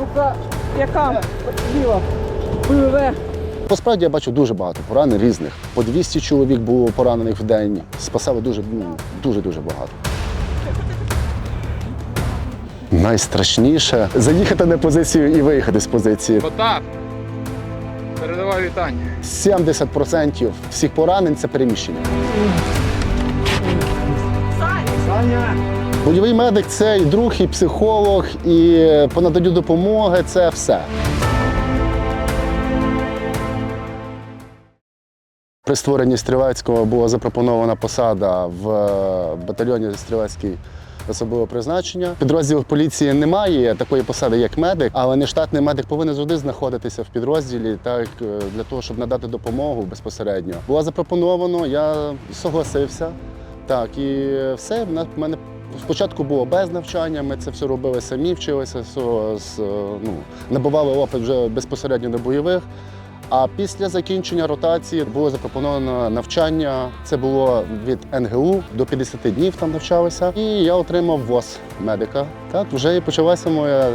Рука яка ліва. ПВВ. Насправді я бачу дуже багато поранень різних. По 200 чоловік було поранених в день. Спасали дуже, ну, дуже, дуже багато. Найстрашніше заїхати на позицію і виїхати з позиції. Потап, передавай вітання. 70% всіх поранень це переміщення. Бойовий медик це і друг, і психолог, і по наданню допомоги це все. При створенні Стрілецького була запропонована посада в е, батальйоні Стрілецький особливого призначення. В підрозділах поліції немає такої посади, як медик, але нештатний медик повинен завжди знаходитися в підрозділі, так е, для того, щоб надати допомогу безпосередньо. Було запропоновано, я согласився. Так, і все в мене. Спочатку було без навчання, ми це все робили самі, вчилися, все, ну, набували опит вже безпосередньо на бойових. А після закінчення ротації було запропоновано навчання. Це було від НГУ до 50 днів там навчалися. І я отримав ВОЗ медика. Так, вже і почалася моя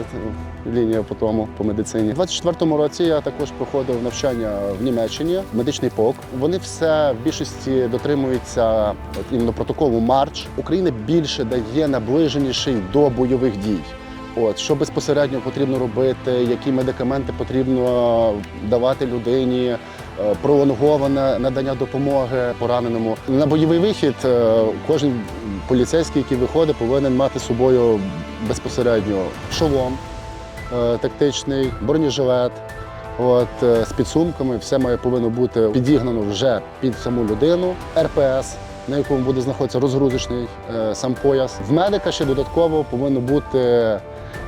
лінія по тому по медицині. У 24-му році я також проходив навчання в Німеччині, медичний полк. Вони все в більшості дотримуються от, іменно протоколу Марч. Україна більше дає наближеніший до бойових дій. От що безпосередньо потрібно робити, які медикаменти потрібно давати людині, е, пролонговане надання допомоги пораненому. На бойовий вихід е, кожен поліцейський, який виходить, повинен мати з собою безпосередньо шолом е, тактичний, бронежилет. От з підсумками все має повинно бути підігнано вже під саму людину. РПС, на якому буде знаходитися розгрузочний е, сам пояс. В медика ще додатково повинно бути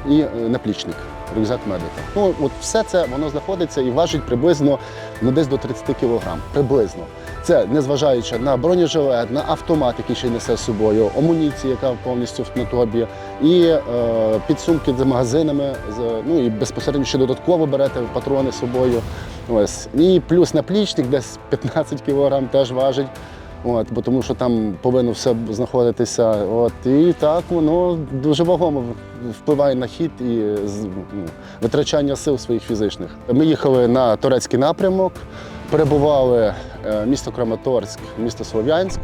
і е, наплічник, рюкзак медика. Ну от все це воно знаходиться і важить приблизно ну, десь до 30 кг. Приблизно. Це незважаючи на бронежилет, на автомат, який ще несе з собою, амуніція, яка повністю на тобі, і е, підсумки з магазинами, ну і безпосередньо ще додатково берете патрони з собою. Ось. І плюс наплічник десь 15 кг теж важить. От, бо тому що там повинно все знаходитися. От, і так воно дуже вагомо впливає на хід і ну, витрачання сил своїх фізичних. Ми їхали на турецький напрямок, перебували е, місто Краматорськ, місто Слов'янськ.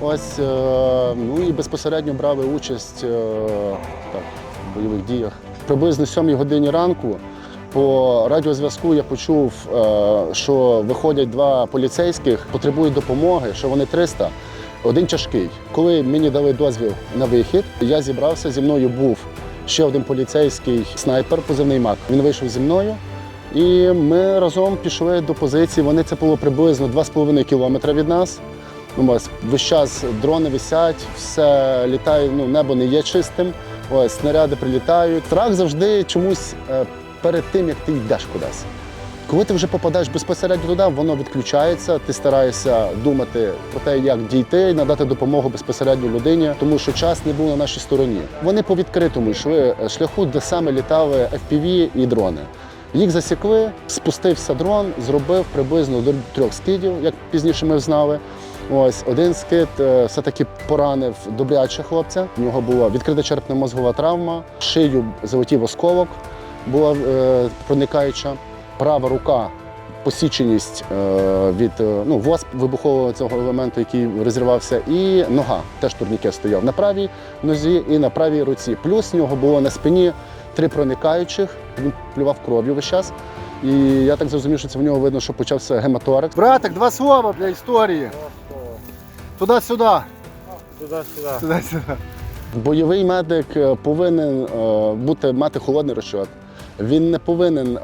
Ось, е, ну і безпосередньо брали участь е, так, в бойових діях. Приблизно 7 годині ранку по радіозв'язку я почув, е, що виходять два поліцейських, потребують допомоги, що вони 300, один тяжкий. Коли мені дали дозвіл на вихід, я зібрався, зі мною був ще один поліцейський снайпер, позивний мак. Він вийшов зі мною. І ми разом пішли до позиції. Вони це було приблизно 2,5 кілометри від нас. Ну, ось весь час дрони висять, все літає, ну небо не є чистим. Ось снаряди прилітають. Страх завжди чомусь е, перед тим, як ти йдеш кудись. Коли ти вже попадаєш безпосередньо туди, воно відключається. Ти стараєшся думати про те, як дійти, надати допомогу безпосередньо людині, тому що час не був на нашій стороні. Вони по відкритому йшли е, шляху, де саме літали FPV і дрони. Їх засікли, спустився дрон, зробив приблизно до трьох скидів, як пізніше ми знали. Ось один скид е, все-таки поранив добряче хлопця. У нього була відкрита черепно-мозгова травма, шию залетів осколок, була е, проникаюча. Права рука, посіченість е, від е, ну, восп вибухового цього елементу, який розірвався, і нога теж турнікет стояв на правій нозі і на правій руці. Плюс в нього було на спині три проникаючих, він плював кров'ю весь час. І я так зрозумів, що це в нього видно, що почався гематоракс. Братик, два слова для історії. Туди-сюди. Туди-сюди. Туди-сюди. Бойовий медик повинен е, бути мати холодний розчот. Він не повинен е,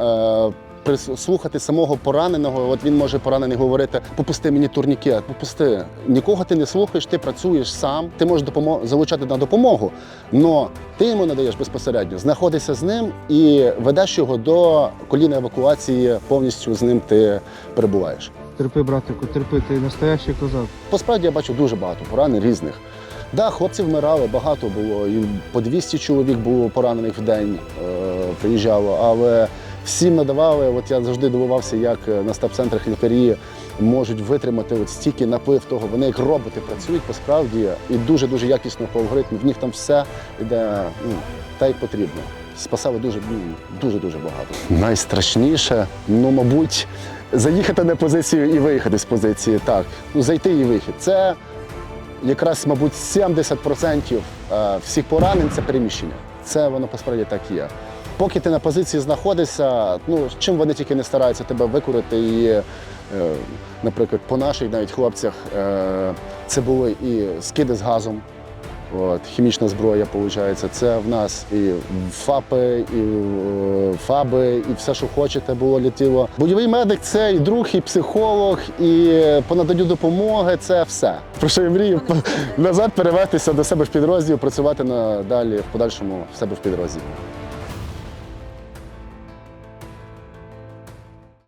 прис- самого пораненого. От він може поранений говорити: попусти мені турнікет, попусти. Нікого ти не слухаєш, ти працюєш сам, ти можеш допомо- залучати на допомогу, але ти йому надаєш безпосередньо, знаходишся з ним і ведеш його до коліна евакуації, повністю з ним ти перебуваєш. Терпи, братику, терпи, ти настоящий козак. Посправді я бачу дуже багато поранень різних. Да, хлопці вмирали, багато було. І по 200 чоловік було поранених в день е, приїжджало, але всім надавали. От я завжди дивувався, як е, на стаб-центрах лікарі можуть витримати от стільки наплив того. Вони як роботи працюють посправді і дуже дуже якісно по алгоритму. В них там все йде ну, та й потрібно. спасало дуже дуже дуже багато. Найстрашніше, ну мабуть, заїхати на позицію і виїхати з позиції. Так, ну зайти і вихід. Це якраз, мабуть, 70% е, всіх поранень це переміщення. Це воно насправді так є. Поки ти на позиції знаходишся, ну чим вони тільки не стараються тебе викурити. І, е, наприклад, по наших навіть хлопцях е, це були і скиди з газом. От, хімічна зброя, виходить. Це в нас і ФАПи, і е, ФАБи, і все, що хочете, було літіло. Бойовий медик це і друг, і психолог, і по наданню допомоги це все. Про що я мрію назад перевестися до себе в підрозділ, працювати надалі в подальшому в себе в підрозділі.